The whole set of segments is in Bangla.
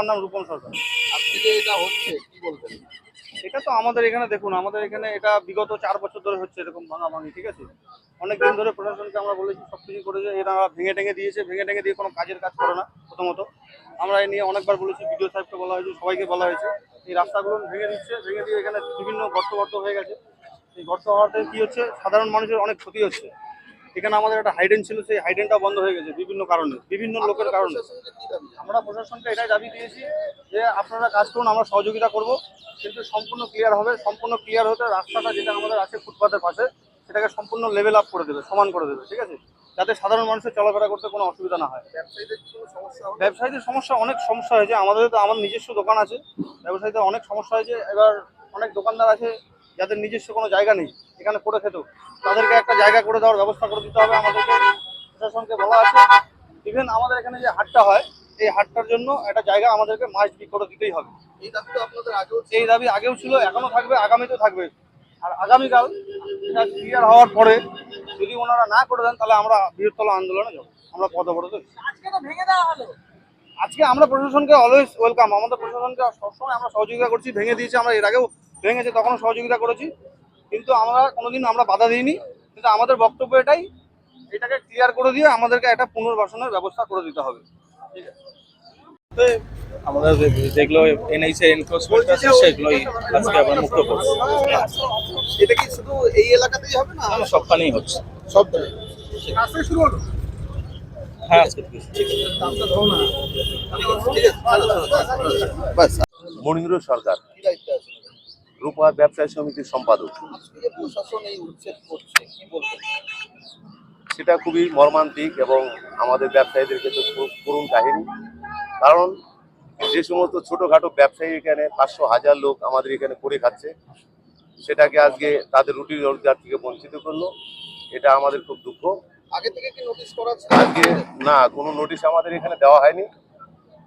আমার নাম রূপম সরকার। আজকে যে এটা হচ্ছে কি বলবেন? এটা তো আমাদের এখানে দেখুন আমাদের এখানে এটা বিগত চার বছর ধরে হচ্ছে এরকম ভাঙাভাঙি ঠিক আছে? অনেক দিন ধরে প্রশাসনকে আমরা বলেছি সব কিছু করেছে এরা ভেঙে টেঙে দিয়েছে ভেঙে টেঙে দিয়ে কোনো কাজের কাজ করে না প্রথমত। আমরা এ নিয়ে অনেকবার বলেছি বিডিও সাহেবকে বলা হয়েছে সবাইকে বলা হয়েছে এই রাস্তাগুলো ভেঙে দিচ্ছে ভেঙে দিয়ে এখানে বিভিন্ন গর্ত গর্ত হয়ে গেছে। এই গর্ত হওয়াতে কি হচ্ছে সাধারণ মানুষের অনেক ক্ষতি হচ্ছে। এখানে আমাদের একটা হাইডেন ছিল সেই হাইডেনটা বন্ধ হয়ে গেছে বিভিন্ন কারণে বিভিন্ন লোকের কারণে। আমরা প্রশাসনকে এটাই দাবি দিয়েছি যে আপনারা কাজ করুন আমরা সহযোগিতা করব কিন্তু সম্পূর্ণ ক্লিয়ার হবে সম্পূর্ণ ক্লিয়ার হতে রাস্তাটা যেটা আমাদের আছে ফুটপাতের পাশে সেটাকে সম্পূর্ণ লেভেল আপ করে দেবে সমান করে দেবে ঠিক আছে? যাতে সাধারণ মানুষের চলাফেরা করতে কোনো অসুবিধা না হয়। ব্যবসায়ীদের সমস্যা অনেক সমস্যা হয়েছে আমাদের তো আমার নিজস্ব দোকান আছে ব্যবসায়ীদের অনেক সমস্যা হয়েছে এবার অনেক দোকানদার আছে যাদের নিজস্ব কোনো জায়গা নেই। এখানে করে খেত তাদেরকে একটা জায়গা করে দেওয়ার ব্যবস্থা করে দিতে হবে আমাদেরকে। প্রশাসনকে বলা আছে। ইভেন আমাদের এখানে যে হাটটা হয় এই হাটটার জন্য একটা জায়গা আমাদেরকে মাছ বিক্রি করে দিতেই হবে। এই দাবি তো আপনাদের আগেও ছিল। এই দাবি আগেও ছিল এখনও থাকবে আগামীতেও থাকবে। আর আগামীকাল এটা ক্লিয়ার হওয়ার পরে যদি ওনারা না করে দেন তাহলে আমরা বৃহত্তর আন্দোলনে যাব। আমরা পদবরত আজকে আমরা প্রশাসনকে অলওয়েজ ওয়েলকাম আমাদের প্রশাসনকে সবসময় আমরা সহযোগিতা করছি ভেঙে দিয়েছি। আমরা এর আগেও ভেঙেছে তখনও সহযোগিতা করেছি। কিন্তু আমরা কোনোদিন আমরা বাধা দিইনি। কিন্তু আমাদের বক্তব্য এটাই এটাকে ক্লিয়ার করে দিয়ে আমাদেরকে একটা পুনর্বাসনের ব্যবস্থা করে দিতে হবে। ঠিক আছে? আমাদের যে- যেগুলো এনএইচে এনক্রোচমেন্ট আছে সেগুলোই আজকে আবার মুক্ত করছে। এটা কি শুধু এই এলাকাতেই হবে না? না, সবখানেই হচ্ছে। সব জায়গায় শুরু হলো। হ্যাঁ আজকে ঠিক আছে। ঠিক আছে ভালো বাস মনীন্দ্র সরকার। কি দায়িত্ব আছে? রূপা ব্যবসায়ী সমিতির সম্পাদক। সেটা খুবই মর্মান্তিক এবং আমাদের ব্যবসায়ীদের ক্ষেত্রে খুব করুণ কাহিনী। কারণ যে সমস্ত ছোটোখাটো ব্যবসায়ী এখানে পাঁচশো হাজার লোক আমাদের এখানে করে খাচ্ছে সেটাকে আজকে তাদের রুটি রোজগার থেকে বঞ্চিত করল। এটা আমাদের খুব দুঃখ। আগে থেকে কি নোটিশ করা আজকে না কোনো নোটিশ আমাদের এখানে দেওয়া হয়নি।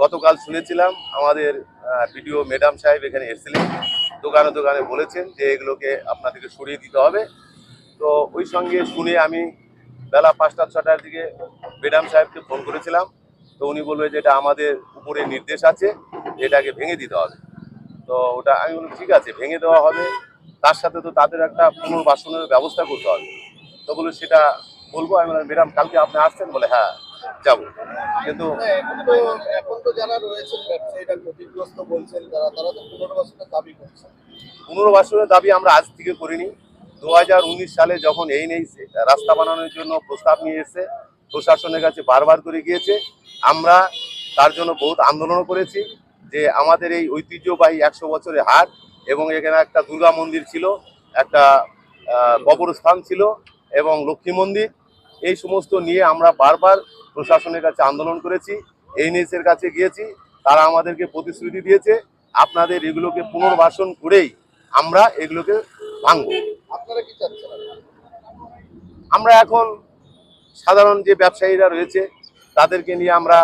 গতকাল শুনেছিলাম আমাদের ভিডিও ম্যাডাম সাহেব এখানে এসেছিলেন। দোকানে দোকানে বলেছেন যে এগুলোকে আপনাদেরকে সরিয়ে দিতে হবে। তো ওই সঙ্গে শুনে আমি বেলা পাঁচটা, ছটার দিকে ম্যাডাম সাহেবকে ফোন করেছিলাম। তো উনি বলবে যে এটা আমাদের উপরে নির্দেশ আছে, এটাকে ভেঙে দিতে হবে। তো ওটা আমি বললাম, ঠিক আছে, ভেঙে দেওয়া হবে। তার সাথে তো তাদের একটা পুনর্বাসনের ব্যবস্থা করতে হবে। তো বলে সেটা বলব। আমি বললাম ম্যাডাম কালকে আপনি আসছেন? বলে হ্যাঁ। যাব। কিন্তু এখন তো যারা রয়েছেন ব্যবসায়ীরা ক্ষতিগ্রস্ত বলছেন তারা তারা তো পুনর্বাসনের দাবি করছেন। পুনর্বাসনের দাবি আমরা আজ থেকে করিনি। দু হাজার উনিশ সালে যখন এই নেই রাস্তা বানানোর জন্য প্রস্তাব নিয়ে এসে প্রশাসনের কাছে বারবার করে গিয়েছে। আমরা তার জন্য বহুত আন্দোলনও করেছি যে আমাদের এই ঐতিহ্যবাহী একশো বছরের হাট এবং এখানে একটা দুর্গা মন্দির ছিল একটা কবরস্থান ছিল এবং লক্ষ্মী মন্দির। এই সমস্ত নিয়ে আমরা বারবার প্রশাসনের কাছে আন্দোলন করেছি এনএস এর কাছে গিয়েছি তারা আমাদেরকে প্রতিশ্রুতি দিয়েছে আপনাদের এগুলোকে পুনর্বাসন করেই আমরা এগুলোকে ভাঙবো। আমরা এখন সাধারণ যে ব্যবসায়ীরা রয়েছে তাদেরকে নিয়ে আমরা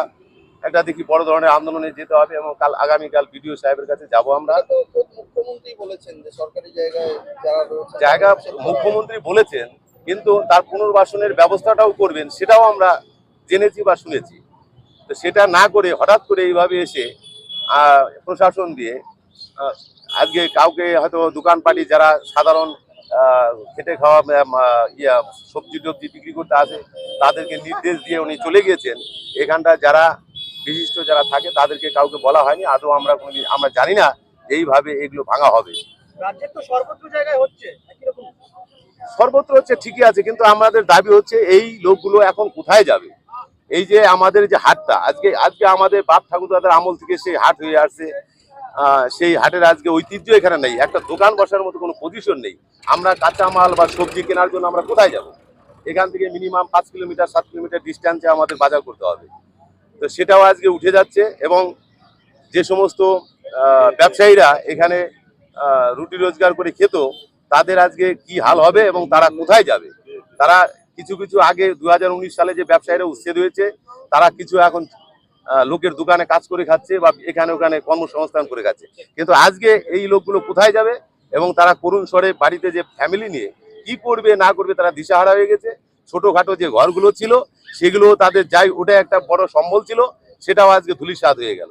একটা দেখি বড় ধরনের আন্দোলনে যেতে হবে এবং কাল আগামীকাল বিডিও সাহেবের কাছে যাব আমরা। মুখ্যমন্ত্রী বলেছেন যে সরকারি জায়গায় যারা জায়গা মুখ্যমন্ত্রী বলেছেন কিন্তু তার পুনর্বাসনের ব্যবস্থাটাও করবেন, সেটাও আমরা জেনেছি বা শুনেছি। তো সেটা না করে হঠাৎ করে এইভাবে এসে প্রশাসন দিয়ে আজকে কাউকে হয়তো দোকানপাটি যারা সাধারণ খেটে খাওয়া ইয়া, সবজি টবজি বিক্রি করতে আসে, তাদেরকে নির্দেশ দিয়ে উনি চলে গিয়েছেন। এখানটা যারা বিশিষ্ট যারা থাকে, তাদেরকে কাউকে বলা হয়নি। আদৌ আমরা কোনোদিন, আমরা জানি না এইভাবে এগুলো ভাঙা হবে। রাজ্যের তো সর্বত্র জায়গায় হচ্ছে সর্বত্র হচ্ছে ঠিকই আছে, কিন্তু আমাদের দাবি হচ্ছে এই লোকগুলো এখন কোথায় যাবে? এই যে আমাদের যে হাটটা, আজকে আজকে আমাদের বাপ ঠাকুরদাদের আমল থেকে সেই হাট হয়ে আসছে। সেই হাটের আজকে ঐতিহ্য এখানে নেই, একটা দোকান বসার মতো কোনো পজিশন নেই। আমরা কাঁচামাল বা সবজি কেনার জন্য আমরা কোথায় যাব? এখান থেকে মিনিমাম পাঁচ কিলোমিটার, সাত কিলোমিটার ডিস্টেন্সে আমাদের বাজার করতে হবে। তো সেটাও আজকে উঠে যাচ্ছে এবং যে সমস্ত ব্যবসায়ীরা এখানে রুটি রোজগার করে খেত তাদের আজকে কি হাল হবে এবং তারা কোথায় যাবে? তারা কিছু কিছু আগে দুহাজার উনিশ সালে যে ব্যবসায়ীরা উচ্ছেদ হয়েছে, তারা কিছু এখন লোকের দোকানে কাজ করে খাচ্ছে বা এখানে ওখানে কর্মসংস্থান করে খাচ্ছে। কিন্তু আজকে এই লোকগুলো কোথায় যাবে এবং তারা করুণ স্বরে বাড়িতে যে ফ্যামিলি নিয়ে কি করবে, না করবে, তারা দিশাহারা হয়ে গেছে। ছোটখাটো যে ঘরগুলো ছিল সেগুলো তাদের যাই ওটা একটা বড় সম্বল ছিল, সেটাও আজকে ধুলিসাৎ হয়ে গেল।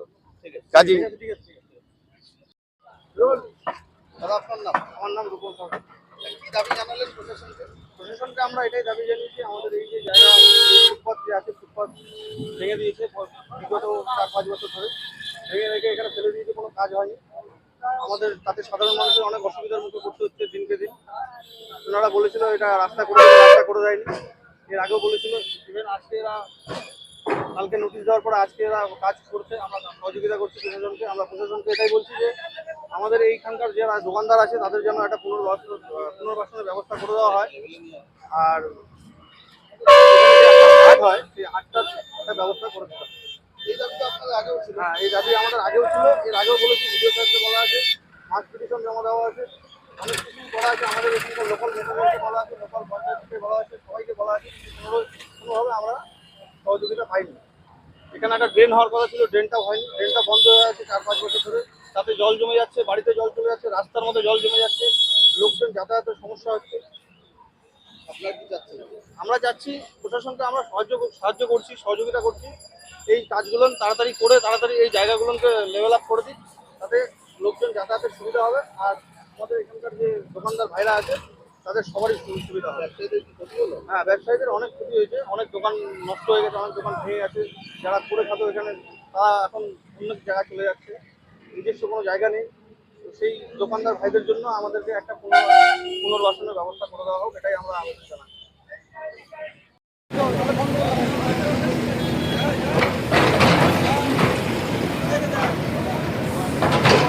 কাজী আপনার নাম, আমার নাম রূপম সরকার। কি দাবি জানালেন প্রশাসনকে? প্রশাসনকে আমরা এটাই দাবি জানিয়েছি, আমাদের এই যে জায়গা ফুটপাথ যে আছে ফুটপাথ ভেঙে দিয়েছে, বিগত চার, পাঁচ বছর ধরে। ভেঙে রেখে এখানে ফেলে দিয়েছে, কোনো কাজ হয়নি। আমাদের, তাতে সাধারণ মানুষের অনেক অসুবিধার মুখে পড়তে হচ্ছে দিনকে দিন। ওনারা বলেছিল এটা রাস্তা করে রাস্তা করে দেয়নি। এর আগেও বলেছিল ইভেন আজকে এরা, কালকে নোটিশ দেওয়ার পরে আজকে এরা কাজ করছে, আমরা সহযোগিতা করছি প্রশাসনকে। আমরা প্রশাসনকে এটাই বলছি যে আমাদের এইখানকার যারা দোকানদার আছে তাদের জন্য একটা পুনর্বাসন পুনর্বাসনের ব্যবস্থা করে দেওয়া হয়। আর হাট হয় সেই হাটটার একটা ব্যবস্থা করে ছিল। হ্যাঁ এই দাবি আমাদের আগেও ছিল। এর আগেও বলেছি ভিডিও বলা আছে মাস পিটিশন জমা দেওয়া আছে অনেক কিছু বলা আছে আমাদের এখানকার লোকাল নেতাদেরকে বলা আছে লোকাল পঞ্চায়েতকে বলা আছে সবাইকে বলা আছে কোনোভাবে কোনোভাবে আমরা সহযোগিতা পাইনি। এখানে একটা ড্রেন হওয়ার কথা ছিল ড্রেনটা হয়নি ড্রেনটা বন্ধ হয়ে আছে চার পাঁচ বছর ধরে। তাতে জল জমে যাচ্ছে বাড়িতে জল চলে যাচ্ছে রাস্তার মধ্যে জল জমে যাচ্ছে লোকজন যাতায়াতের সমস্যা হচ্ছে। আপনারা কি চাচ্ছেন? আমরা যাচ্ছি প্রশাসনকে আমরা সাহায্য সাহায্য করছি সহযোগিতা করছি। এই কাজগুলো তাড়াতাড়ি করে তাড়াতাড়ি এই জায়গাগুলোকে লেভেল আপ করে দিই তাতে লোকজন যাতায়াতের সুবিধা হবে। আর আমাদের এখানকার যে দোকানদার ভাইরা আছে তাদের সবারই সুবিধা হবে। ব্যবসায়ীদের ক্ষতি হলো? হ্যাঁ ব্যবসায়ীদের অনেক ক্ষতি হয়েছে। অনেক দোকান নষ্ট হয়ে গেছে অনেক দোকান ভেঙে গেছে। যারা করে খাতো এখানে তারা এখন অন্য জায়গায় চলে যাচ্ছে। নিজস্ব কোনো জায়গা নেই তো সেই দোকানদার ভাইদের জন্য আমাদেরকে একটা পুনর পুনর্বাসনের ব্যবস্থা করে দেওয়া হোক, এটাই আমরা আবেদন জানাই Wait.